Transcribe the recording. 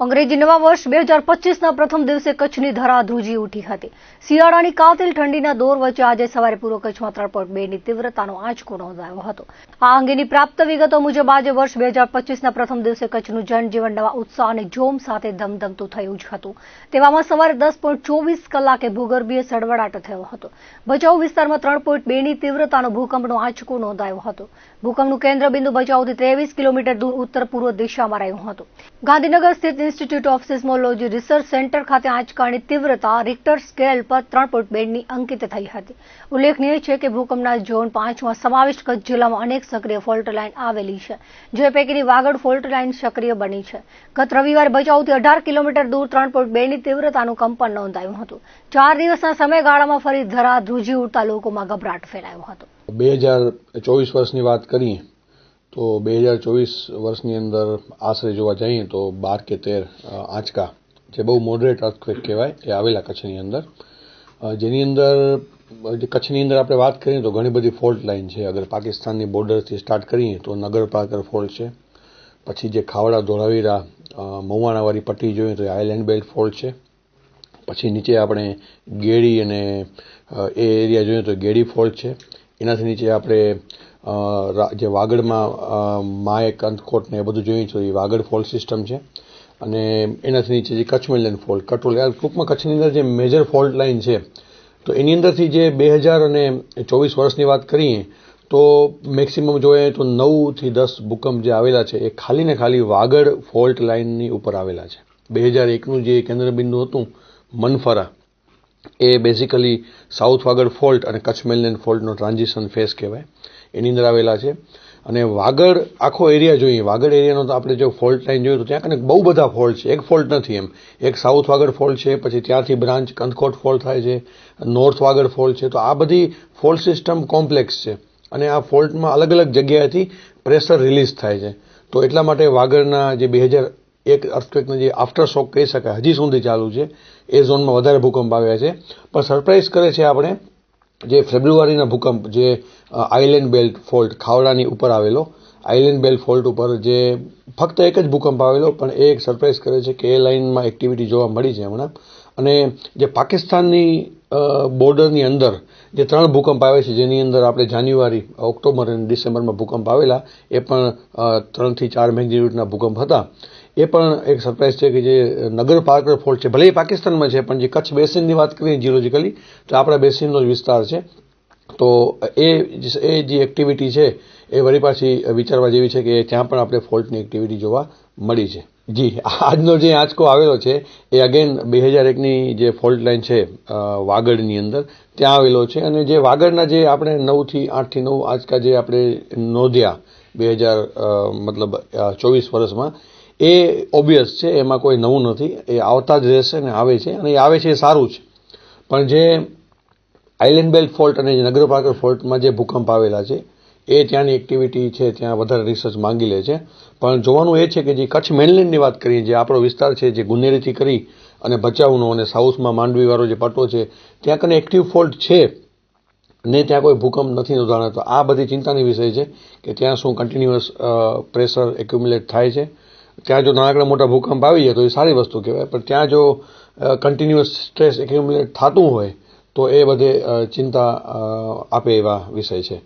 અંગ્રેજી નવા વર્ષ બે હજાર પચીસના પ્રથમ દિવસે કચ્છની ધરા ઉઠી હતી. શિયાળાની કાતિલ ઠંડીના દોર વચ્ચે આજે સવારે પૂર્વ કચ્છમાં ત્રણ પોઈન્ટ બેની તીવ્રતાનો આંચકો નોંધાયો હતો. આ અંગેની પ્રાપ્ત વિગતો મુજબ આજે વર્ષ બે હજાર પચીસના પ્રથમ દિવસે કચ્છનું જનજીવન નવા ઉત્સાહ અને જોમ સાથે ધમધમતું થયું જ હતું. તેવામાં સવારે દસ પોઈન્ટ ચોવીસ કલાકે ભૂગર્ભીય સડવડાટ થયો હતો. ભચાઉ વિસ્તારમાં ત્રણ પોઈન્ટ બેની તીવ્રતાનો ભૂકંપનો આંચકો નોંધાયો હતો. ભૂકંપનું કેન્દ્ર બિંદુ ભચાઉથી ત્રેવીસ કિલોમીટર દૂર ઉત્તર પૂર્વ દિશામાં રહ્યું હતું. ગાંધીનગર સ્થિત institute of seismology research centre ખાતે આંચકાની તીવ્રતા રિક્ટર સ્કેલ પર ત્રણ પોઈન્ટ બેની અંકિત થઈ હતી. ઉલ્લેખનીય છે કે ભૂકંપના ઝોન પાંચમાં સમાવિષ્ટ કચ્છ જિલ્લામાં અનેક સક્રિય ફોલ્ટ લાઇન આવેલી છે, જે પૈકીની વાગડ ફોલ્ટ લાઇન સક્રિય બની છે. ગત રવિવારે ભચાઉથી અઢાર કિલોમીટર દૂર ત્રણ પોઈન્ટ બેની તીવ્રતાનું કંપન નોંધાયું હતું. ચાર દિવસના સમયગાળામાં ફરી ધરા ધ્રુજી ઉઠતા લોકોમાં ગભરાટ ફેલાયો હતો. બે હજાર ચોવીસ વર્ષની વાત કરીએ તો બે હજાર ચોવીસ વર્ષની અંદર આશરે જોવા જઈએ તો બાર કે તેર આંચકા, જે બહુ મોડરેટ અર્થક્વેક કહેવાય, એ આવેલા કચ્છની અંદર. જેની અંદર જે કચ્છની અંદર આપણે વાત કરીએ તો ઘણી બધી ફોલ્ટ લાઇન છે. અગર પાકિસ્તાનની બોર્ડરથી સ્ટાર્ટ કરીએ તો નગરપાકર ફોલ્ટ છે. પછી જે ખાવડા, ધોળાવીરા મવાણાવાળી પટ્ટી જોઈએ તો આઇલેન્ડ બેલ્ટ ફોલ્ટ છે. પછી નીચે આપણે ગેડી અને એ એરિયા જોઈએ તો ગેડી ફોલ્ટ છે. એનાથી નીચે આપણે જે વાગડમાં માયક માય કંથકોટ ને એ બધું જોયું છે, એ વાગડ ફોલ્ટ સિસ્ટમ છે. અને એનાથી નીચે જે કચ્છ મેનલેન્ડ ફોલ્ટ, કટોલ આ ટૂંકમાં કચ્છની અંદર જે મેજર ફોલ્ટ લાઇન છે, તો એની અંદરથી જે બે હજાર અને ચોવીસ વર્ષની વાત કરીએ, તો મેક્સિમમ જોઈએ તો નવથી દસ ભૂકંપ જે આવેલા છે, એ ખાલી ને ખાલી વાગડ ફોલ્ટ લાઇનની ઉપર આવેલા છે. બે હજાર એકનું જે કેન્દ્રબિંદુ હતું, મનફરા, એ બેઝિકલી સાઉથ વાગડ ફોલ્ટ અને કચ્છ મેલેન ફોલ્ટનો ટ્રાન્ઝિશન ફેસ કહેવાય. એની અંદર આવેલા છે. અને વાગડ આખો એરિયા જોઈએ. વાગડ એરિયાનો તો આપણે જો ફોલ્ટ લાઈન જોઈએ તો ત્યાં કને બહુ બધા ફોલ્ટ છે. એક ફોલ્ટ નથી એમ. એક સાઉથ વાગડ ફોલ્ટ છે, પછી ત્યાંથી બ્રાન્ચ કંથકોટ ફોલ્ટ થાય છે નોર્થ વાગડ ફોલ્ટ છે. તો આ બધી ફોલ્ટ સિસ્ટમ કોમ્પ્લેક્સ છે. અને આ ફોલ્ટમાં અલગ અલગ જગ્યાએથી પ્રેશર રિલીઝ થાય છે. તો એટલા માટે વાગડના જે બે હજાર એક અર્થક્વેકનો જે આફ્ટર શોક કહી શકાય, હજી સુધી ચાલુ છે. એ ઝોનમાં વધારે ભૂકંપ આવ્યા છે. પણ સરપ્રાઇઝ કરે છે આપણે જે ફેબ્રુઆરીના ભૂકંપ, જે આઇલેન્ડ બેલ્ટ ફોલ્ટ ખાવડાની ઉપર આવેલો આઇલેન્ડ બેલ્ટ ફોલ્ટ ઉપર જે ફક્ત એક જ ભૂકંપ આવેલો, પણ એ એક સરપ્રાઇઝ કરે છે કે એ લાઇનમાં એક્ટિવિટી જોવા મળી છે હમણાં. અને જે પાકિસ્તાનની બોર્ડરની અંદર જે ત્રણ ભૂકંપ આવે છે, જેની અંદર આપણે જાન્યુઆરી, ઓક્ટોબર અને ડિસેમ્બરમાં ભૂકંપ આવેલા, એ પણ ત્રણથી ચાર મેગ્નિટ્યુડના ભૂકંપ હતા. એ પણ એક સરપ્રાઇઝ છે કે જે નગર પાર્કર ફોલ્ટ છે. ભલે એ પાકિસ્તાનમાં છે, પણ જે કચ્છ બેસિનની વાત કરીએ જીઓલોજીકલી, તો આપણા બેસિનનો જ વિસ્તાર છે. તો એ એ જે એક્ટિવિટી છે, એ વળી પાછી વિચારવા જેવી છે કે ત્યાં પણ આપણે ફોલ્ટની એક્ટિવિટી જોવા મળી છે. જી, આજનો જે આંચકો આવેલો છે, એ અગેન બે હજાર એકની જે ફોલ્ટ લાઇન છે વાગડની અંદર, ત્યાં આવેલો છે. અને જે વાગડના જે આપણે નવથી આઠથી નવ આંચકા જે આપણે નોંધ્યા બે હજાર મતલબ ચોવીસ વર્ષમાં એ ઓબ્વિયસ છે, એમાં કોઈ નવું નથી. એ આવતા જ રહેશે ને આવે છે અને એ આવે છે એ સારું છે. પણ જે આઇલેન્ડ બેલ્ટ ફોલ્ટ અને જે નગરપાલિકા ફોલ્ટમાં જે ભૂકંપ આવેલા છે, એ ત્યાંની એક્ટિવિટી છે, ત્યાં વધારે રિસર્ચ માંગી લે છે. પણ જોવાનું એ છે કે જે કચ્છ મેનલેન્ડની વાત કરીએ, જે આપણો વિસ્તાર છે, જે ગુનેરીથી કરી અને ભચાઉનો અને સાઉથમાં માંડવીવાળો જે પટ્ટો છે, ત્યાં કને એક્ટિવ ફોલ્ટ છે. ને ત્યાં કોઈ ભૂકંપ નથી નોંધાણો. તો આ બધી ચિંતાની વિષય છે કે ત્યાં શું કન્ટિન્યુઅસ પ્રેશર એક્યુમ્યુલેટ થાય છે. ત્યાં જો નાનકડા મોટા ભૂકંપ આવી જાય તો એ સારી વસ્તુ કહેવાય. પણ ત્યાં જો કન્ટિન્યુઅસ સ્ટ્રેસ એક્યુમ્યુલેટ થતું હોય, તો એ બધે ચિંતા આપે એવા વિષય છે.